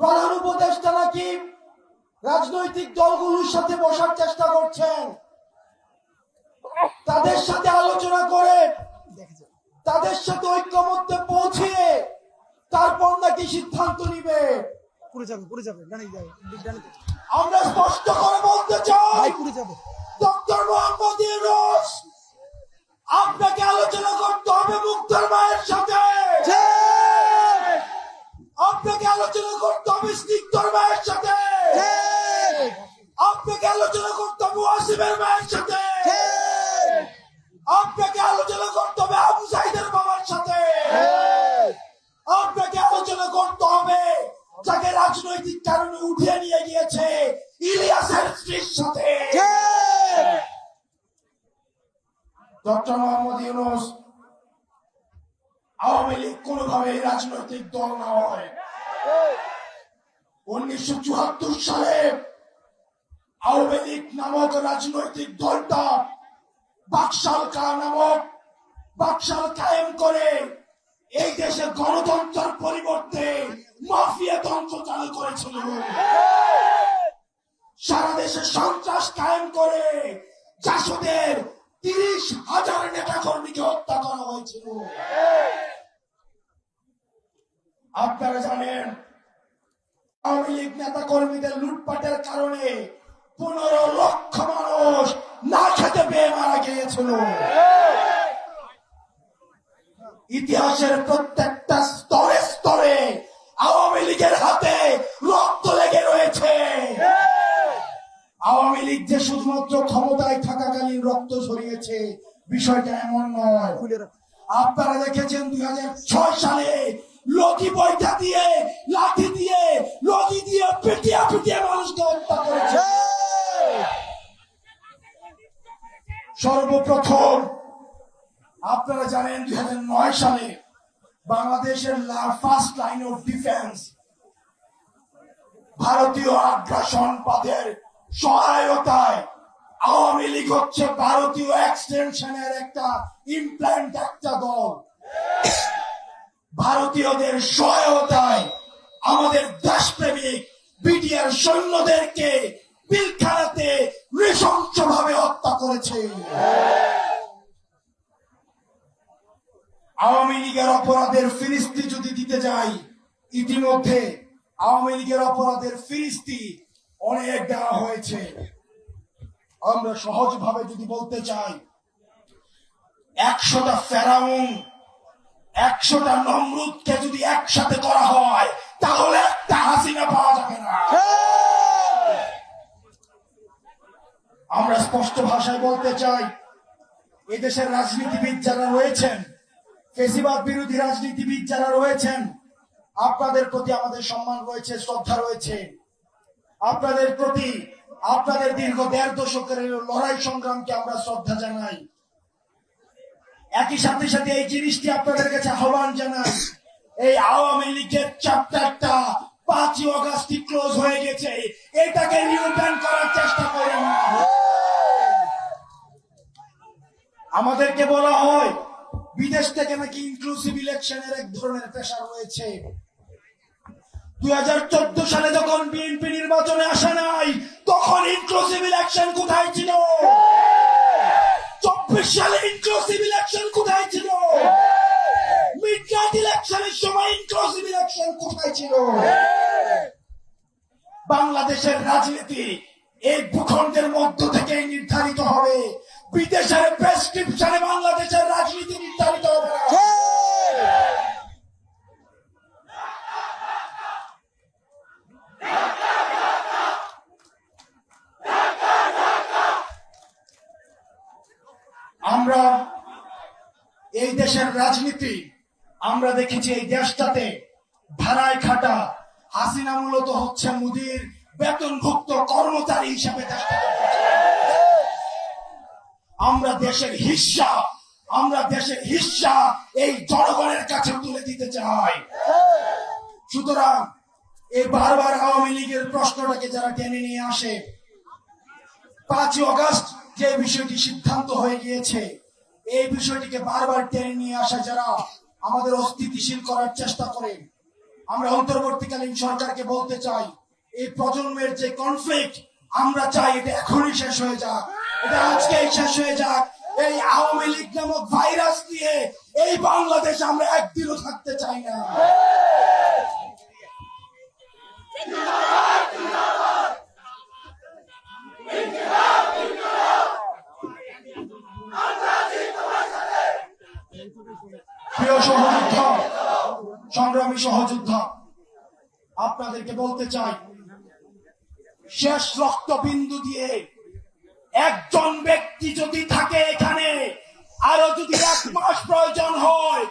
প্রধান উপদেষ্টা নাকি রাজনৈতিক দলগুলোর সাথে বসার চেষ্টা করছেন? তাদের সাথে আলোচনা করে তাদের সাথে ঐক্যমত্যে পৌঁছিয়ে তারপর নাকি সিদ্ধান্ত নিবে। আমরা স্পষ্ট করে বলতে চাই ডক্টর মোহাম্মদ আপনাকে আলোচনা করতে হবে মুক্তার আলোচনা করতে হবে ওয়াসিমের মায়ের সাথে। আপনাকে আলোচনা করতে হবে আবু সাইদের বাবার সাথে। আপনাকে আলোচনা করতে হবে যাকে রাজনৈতিক কারণে উঠিয়ে নিয়ে গিয়েছে ইলিয়াসের স্ত্রীর সাথে। ডক্টর মোহাম্মদ ইউনুস, আওয়ামী লীগ কোনোভাবে রাজনৈতিক দল নয় উনিশশো চুয়াত্তর সালে আওয়ামী নামক রাজনৈতিক দলটা বাকশাল কা নামক বাকশাল কায়েম করে এই দেশে গণতন্ত্রের পরিবর্তে মাফিয়া তন্ত্র চালু করেছিল। সারা দেশে সন্ত্রাস কায়েম করে জাসদের তিরিশ হাজার নেতা কর্মীকে হত্যা করা হয়েছিল। আপনারা জানেন, আওয়ামী লীগ নেতা কর্মীদের লুটপাটের কারণে পনেরো লক্ষ মানুষ না খেতে পেয়ে মারা গিয়েছিল। ইতিহাসের প্রত্যেকটা স্তরে স্তরে আওয়ামী লীগের হাতে রক্ত লেগে রয়েছে। আওয়ামী লীগ যে শুধুমাত্র ক্ষমতায় থাকাকালীন রক্ত সরিয়েছে বিষয়টা এমন নয়। আপনারা দেখেছেন দুই ছয় সালে লকি বইটা দিয়ে লাঠি দিয়ে লকি দিয়ে পিটিয়ে পিটিয়ে মানুষকে হত্যা করেছে। সর্বপ্রথম, আপনারা জানেন দুই হাজার নয় সালে বাংলাদেশের ফার্স্ট লাইন অফ ডিফেন্স ভারতীয় আগ্রাসন বাদের সহায়তায় আওয়ামী লীগ হচ্ছে ভারতীয় এক্সটেনশনের একটা ইমপ্ল্যান্ট একটা দল। ভারতীয়দের সহায়তায় আমাদের দেশপ্রেমিক বিটিআর সৈন্যদেরকে পিলখানাতে নৃশংসভাবে হত্যা করেছে। আওয়ামী লীগের অপরাধের ফিরিস্তি যদি দিতে যাই, ইতিমধ্যে আওয়ামী লীগের অপরাধের ফিরিস্তি অনেক দেওয়া হয়েছে। আমরা সহজভাবে যদি বলতে চাই, একশোটা ফেরাউন, একশোটা নমরুদকে যদি একসাথে করা হয়, তাহলে একটা হাসিনা পাওয়া যাবে না আমরা স্পষ্ট ভাষায় বলতে চাই, এদেশের রাজনীতিবিদ যারা রয়েছেন, ফেসিবাদ বিরোধী রাজনীতিবিদ যারা রয়েছেন, আপনাদের প্রতি আমাদের সম্মান রয়েছে, শ্রদ্ধা রয়েছে। আপনাদের প্রতি আপনাদের দীর্ঘ দেড় দশকের লড়াই সংগ্রামকে আমরা শ্রদ্ধা জানাই। একই সাথে সাথে এই জিনিসটি আপনাদের কাছে আহ্বান জানাই, এই আওয়ামী লীগের চ্যাপ্টারটা পাঁচই অগাস্টই ক্লোজ হয়ে গেছে। এটাকে রিওপেন করার চেষ্টা করেন না। আমাদেরকে বলা হয়, বিদেশ থেকে নাকি ইনক্লুসিভ ইলেকশনের এক ধরনের প্রেশার রয়েছে। দুই হাজার চৌদ্দ সালে যখন বিএনপি নির্বাচনে আসে নাই, তখন ইনক্লুসিভ ইলেকশন কোথায় ছিল? চব্বিশ সালে ইনক্লুসিভ ইলেকশন কোথায় ছিল? মিড নাইট ইলেকশনের সময় ইনক্লুসিভ ইলেকশন কোথায় ছিল? বাংলাদেশের রাজনীতি এই ভূখণ্ডের মধ্য থেকে নির্ধারিত হবে। বিদেশের প্রেসক্রিপশনে বাংলাদেশের রাজনীতি নির্ধারিত হবে আমরা এই দেশের রাজনীতি আমরা দেখেছি এই দেশটাতে ভাড়ায় খাটা হাসিনা মূলত হচ্ছে মুদির বেতনভুক্ত কর্মচারী হিসাবে দেশটাকে। আমরা দেশের হিস্সা, আমরা দেশের হিস্সা এই জনগণের কাছে তুলে দিতে চাই। সুতরাং এই বারবার আওয়ামী লীগের প্রশ্নটাকে যারা টেনে নিয়ে আসে, পাঁচই অগস্ট যে বিষয়টি সিদ্ধান্ত হয়ে গিয়েছে, এই বিষয়টিকে বারবার টেনে নিয়ে আসা যারা আমাদের অস্থিতিশীল করার চেষ্টা করে, আমরা অন্তর্বর্তীকালীন সরকারকে বলতে চাই, এই প্রজন্মের যে কনফ্লিক্ট আমরা চাই এটা এখনই শেষ হয়ে যাক। এটা শেষ হয়ে যাক। এই আওয়ামী লীগ নামক ভাইরাস দিয়ে এই বাংলাদেশ আমরা একদিনও থাকতে চাই না। প্রিয় সহযোদ্ধা, সংগ্রামী সহযোদ্ধা, আপনাদেরকে বলতে চাই, শেষ রক্তবিন্দু দিয়ে একজন ব্যক্তি যদি থাকে এখানে আরও যদি এক মাস প্রয়োজন হয়